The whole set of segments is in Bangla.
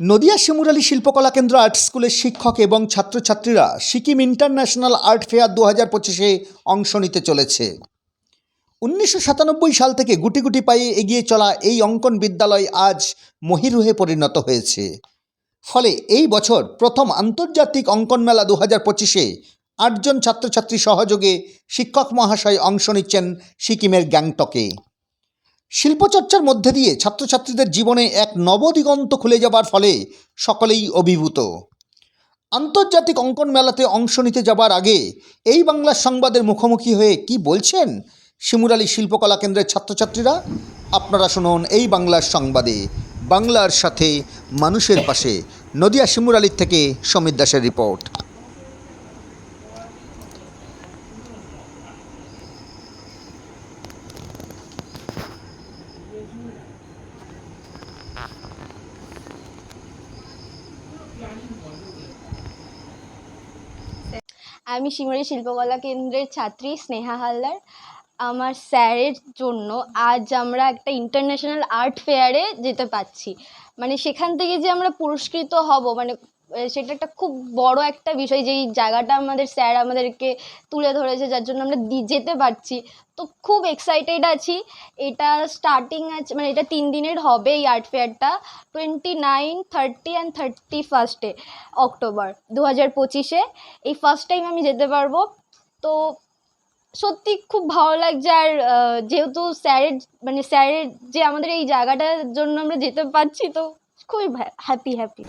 নদিয়া শিমুরালী শিল্পকলা কেন্দ্র আর্ট স্কুলের শিক্ষক এবং ছাত্রছাত্রীরা সিকিম ইন্টারন্যাশনাল আর্ট ফেয়ার দু হাজার পঁচিশে অংশ নিতে চলেছে। উনিশশো সাতানব্বই সাল থেকে গুটি গুটি পায়ে এগিয়ে চলা এই অঙ্কন বিদ্যালয় আজ মহিরুহে পরিণত হয়েছে। ফলে এই বছর প্রথম আন্তর্জাতিক অঙ্কন মেলা দু হাজার পঁচিশে আটজন ছাত্রছাত্রী সহযোগে শিক্ষক মহাশয় অংশ নিচ্ছেন সিকিমের গ্যাংটকে। শিল্পচর্চার মধ্যে দিয়ে ছাত্রছাত্রীদের জীবনে এক নবদিগন্ত খুলে যাবার ফলে সকলেই অভিভূত। আন্তর্জাতিক অঙ্কন মেলাতে অংশ নিতে যাবার আগে এই বাংলার সংবাদের মুখোমুখি হয়ে কি বলছেন শিমুরালী শিল্পকলা কেন্দ্রের ছাত্রছাত্রীরা? আপনারা শুনুন এই বাংলার সংবাদে। বাংলার সাথে মানুষের পাশে। নদিয়া শিমুরালীর থেকে সমীর দাসের রিপোর্ট। আমি শিমরি শিল্পকলা কেন্দ্রের ছাত্রী স্নেহা হালদার। আমার স্যারের জন্য আজ আমরা একটা ইন্টারন্যাশনাল আর্ট ফেয়ারে যেতে পারছি। মানে সেখান থেকে যে আমরা পুরস্কৃত হব মানে সেটা একটা খুব বড় একটা বিষয় যেই জায়গাটা আমাদের স্যার আমাদেরকে তুলে ধরেছে, যার জন্য আমরা যেতে পারছি। তো খুব এক্সাইটেড আছি। এটা স্টার্টিং আছে মানে এটা তিন দিনের হবে এই art ফেয়ারটা twenty nine thirty and thirty ফার্স্টে অক্টোবর দু হাজার পঁচিশে। এই ফার্স্ট টাইম আমি যেতে পারব। তো সত্যি খুব ভালো লাগছে আর যেহেতু স্যারের মানে স্যারের যে আমাদের এই জায়গাটার জন্য আমরা যেতে পারছি, তো খুবই হ্যাপি হ্যাপি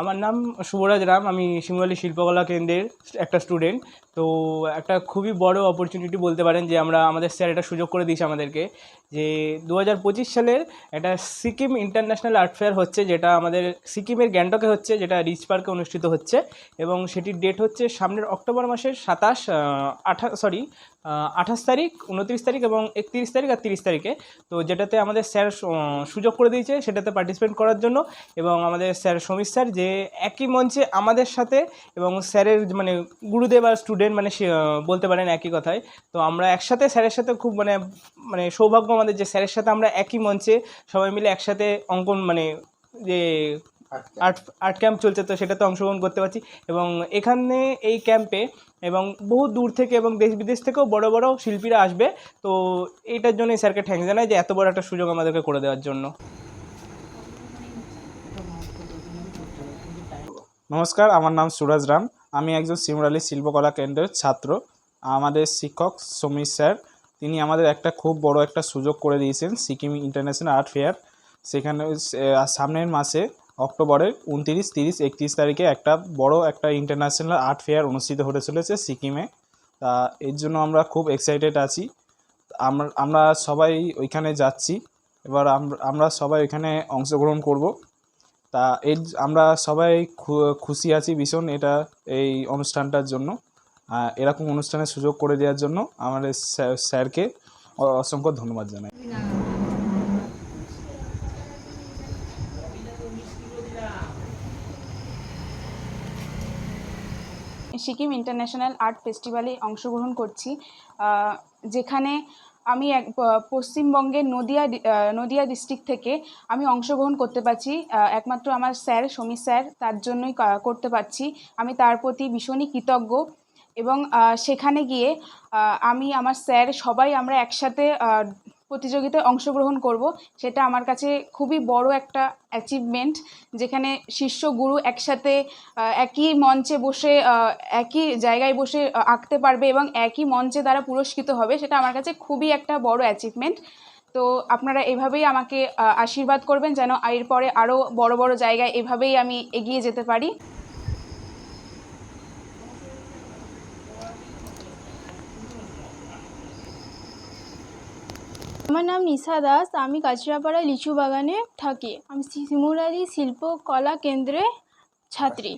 আমার নাম শুভরাজ রাম, আমি শিমুরালী শিল্পকলা কেন্দ্রের একটা স্টুডেন্ট তো একটা খুবই বড় অপরচুনিটি বলতে পারেন যে আমরা, আমাদের স্যার এটা সুযোগ করে দিয়েছে আমাদেরকে। যে দু হাজার পঁচিশ সালের একটা সিকিম ইন্টারন্যাশনাল আর্ট ফেয়ার হচ্ছে, যেটা আমাদের সিকিমের গ্যাংটকে হচ্ছে, যেটা রিচ পার্কে অনুষ্ঠিত হচ্ছে। এবং সেটির ডেট হচ্ছে সামনের অক্টোবর মাসের সাতাশ আঠা সরি আঠাশ তারিখ, উনত্রিশ তারিখ এবং একত্রিশ তারিখ আর তিরিশ তারিখে। তো যেটাতে আমাদের স্যার সুযোগ করে দিয়েছে সেটাতে পার্টিসিপেট করার জন্য। এবং আমাদের স্যার সমীর স্যার, যে একই মঞ্চে আমাদের সাথে এবং স্যারের মানে গুরুদেব আর স্টুডেন্ট মানে বলতে পারেন একই কথায়। তো আমরা একসাথে স্যারের সাথে খুব মানে মানে সৌভাগ্য আমাদের যে স্যারের সাথে আমরা একই মঞ্চে সবাই মিলে একসাথে অঙ্কন মানে যে আর্ট আর্ট ক্যাম্প চলছে তো সেটাতে অংশগ্রহণ করতে পারছি। এবং এখানে এই ক্যাম্পে এবং বহু দূর থেকে এবং দেশ বিদেশ থেকেও বড় বড় শিল্পীরা আসবে। তো এটার জন্য স্যারকে থ্যাংক জানাই যে এত বড় একটা সুযোগ আমাদেরকে করে দেওয়ার জন্য। নমস্কার আমার নাম সুরাজ রাম। আমি একজন সিমরালি শিল্পকলা কেন্দ্রের ছাত্র। আমাদের শিক্ষক সমীর স্যার তিনি আমাদের একটা খুব বড় একটা সুযোগ করে দিয়েছেন সিকিম ইন্টারন্যাশনাল আর্ট ফেয়ার। সেখানে সামনের মাসে অক্টোবরের উনতিরিশ, তিরিশ, একত্রিশ তারিখে একটা বড় একটা ইন্টারন্যাশনাল আর্ট ফেয়ার অনুষ্ঠিত হতে চলেছে সিকিমে। তা, এর জন্য আমরা খুব এক্সাইটেড আছি। আমরা আমরা সবাই ওইখানে যাচ্ছি। এবার আমরা সবাই ওইখানে অংশগ্রহণ করব। তা, এর, আমরা সবাই খুশি আছি ভীষণ এটা, এই অনুষ্ঠানটার জন্য। এরকম অনুষ্ঠানের সুযোগ করে দেওয়ার জন্য আমাদের স্যার- স্যারকে অসংখ্য ধন্যবাদ জানাই। সিকিম ইন্টারন্যাশনাল আর্ট ফেস্টিভ্যালে অংশগ্রহণ করছি যেখানে আমি এক পশ্চিমবঙ্গের নদিয়া নদিয়া ডিস্ট্রিক্ট থেকে আমি অংশগ্রহণ করতে পারছি একমাত্র আমার স্যার, সমীর স্যার, তার জন্যই করতে পারছি। আমি তার প্রতি ভীষণই কৃতজ্ঞ। এবং সেখানে গিয়ে আমি, আমার স্যার সবাই আমরা একসাথে প্রতিযোগিতায় অংশগ্রহণ করব। সেটা আমার কাছে খুবই বড় একটা অ্যাচিভমেন্ট যেখানে শিষ্য গুরু একসাথে একই মঞ্চে বসে একই জায়গায় বসে আঁকতে পারবে এবং একই মঞ্চে তারা পুরস্কৃত হবে, সেটা আমার কাছে খুবই একটা বড় অ্যাচিভমেন্ট তো আপনারা এভাবেই আমাকে আশীর্বাদ করবেন যেন এরপরে আরও বড় বড় জায়গায় এভাবেই আমি এগিয়ে যেতে পারি। আমার নাম নিশা দাস আমি কাছড়াপাড়া লিচু বাগানে থাকি। আমি শিমুরালি শিল্পকলা কেন্দ্রে ছাত্রী।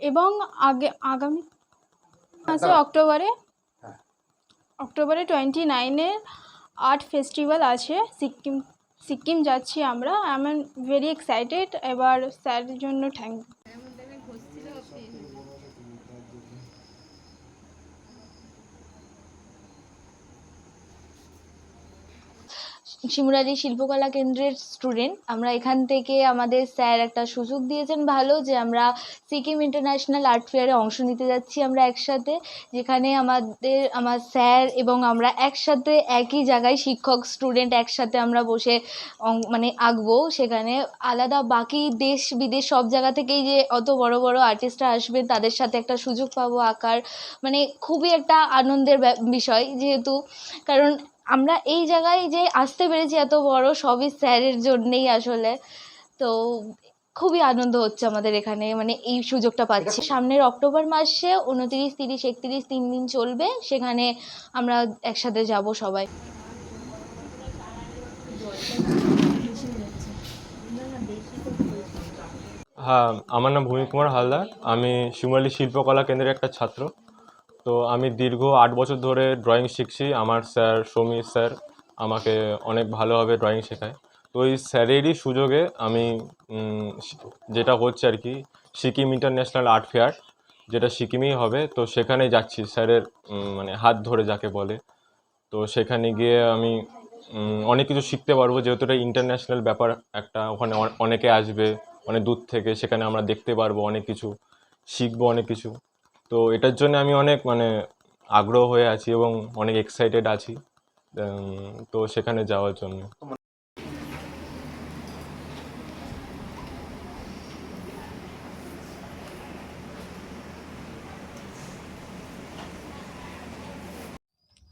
এবং আগে আগামী মাসে অক্টোবরে অক্টোবরে টোয়েন্টি নাইনে আর্ট ফেস্টিভ্যাল আছে। সিকিম সিকিম যাচ্ছি আমরা। আই এম ভেরি এক্সাইটেড এবার স্যারের জন্য থ্যাংক শিমুরালি শিল্পকলা কেন্দ্রের স্টুডেন্ট আমরা এখান থেকে আমাদের স্যার একটা সুযোগ দিয়েছেন ভালো যে আমরা সিকিম ইন্টারন্যাশনাল আর্ট ফেয়ারে অংশ নিতে যাচ্ছি আমরা একসাথে, যেখানে আমাদের, আমার স্যার এবং আমরা একসাথে একই জায়গায় শিক্ষক স্টুডেন্ট একসাথে আমরা বসে মানে আঁকবো। সেখানে আলাদা বাকি দেশ, বিদেশ সব জায়গা থেকেই যে অত বড় বড় আর্টিস্টরা আসবেন তাদের সাথে একটা সুযোগ পাবো আঁকার। মানে খুবই একটা আনন্দের বিষয় যেহেতু। কারণ আমরা এই জায়গায় যে আসতে পেরেছি এত বড়, সবই স্যারের জন্যেই আসলে। তো খুবই আনন্দ হচ্ছে আমাদের এখানে মানে এই সুযোগটা পাচ্ছি। সামনের অক্টোবর মাসে উনতিরিশ, তিরিশ, একত্রিশ তিন দিন চলবে, সেখানে আমরা একসাথে যাব সবাই। হ্যাঁ আমার নাম ভূমি কুমার হালদার। আমি শিমুরালি শিল্পকলা কেন্দ্রের একটা ছাত্র। তো আমি দীর্ঘ আট বছর ধরে ড্রয়িং শিখছি। আমার স্যার সমীর স্যার আমাকে অনেক ভালোভাবে ড্রয়িং শেখায়। তো ওই স্যারেরই সুযোগে আমি যেটা হচ্ছে আর কি, সিকিম ইন্টারন্যাশনাল আর্ট ফেয়ার যেটা সিকিমেই হবে, তো সেখানে যাচ্ছি। স্যারের মানে হাত ধরে যাকে বলে। তো সেখানে গিয়ে আমি অনেক কিছু শিখতে পারব। যেহেতু এটা ইন্টারন্যাশনাল ব্যাপার একটা, ওখানে অনেকে আসবে, অনেক দূর থেকে সেখানে আমরা দেখতে পারব অনেক কিছু, শিখব অনেক কিছু। তো এটার জন্য আমি অনেক মানে আগ্রহ হয়ে আছি এবং অনেক এক্সাইটেড আছি তো সেখানে যাওয়ার জন্য।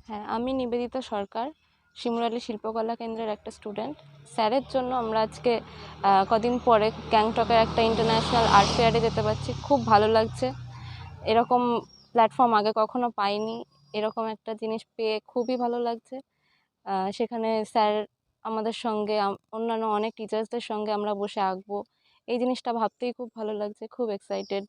হ্যাঁ আমি নিবেদিতা সরকার শিমুরালি শিল্পকলা কেন্দ্রের একটা স্টুডেন্ট স্যারের জন্য আমরা আজকে কদিন পরে গ্যাংটকের একটা ইন্টারন্যাশনাল আর্ট ফেয়ারে যেতে পারছি। খুব ভালো লাগছে। এরকম প্ল্যাটফর্ম আগে কখনো পাইনি। এরকম একটা জিনিস পেয়ে খুবই ভালো লাগছে। সেখানে স্যার আমাদের সঙ্গে অন্যান্য অনেক টিচার্সদের সঙ্গে আমরা বসে আঁকবো। এই জিনিসটা ভাবতেই খুব ভালো লাগছে, খুব এক্সাইটেড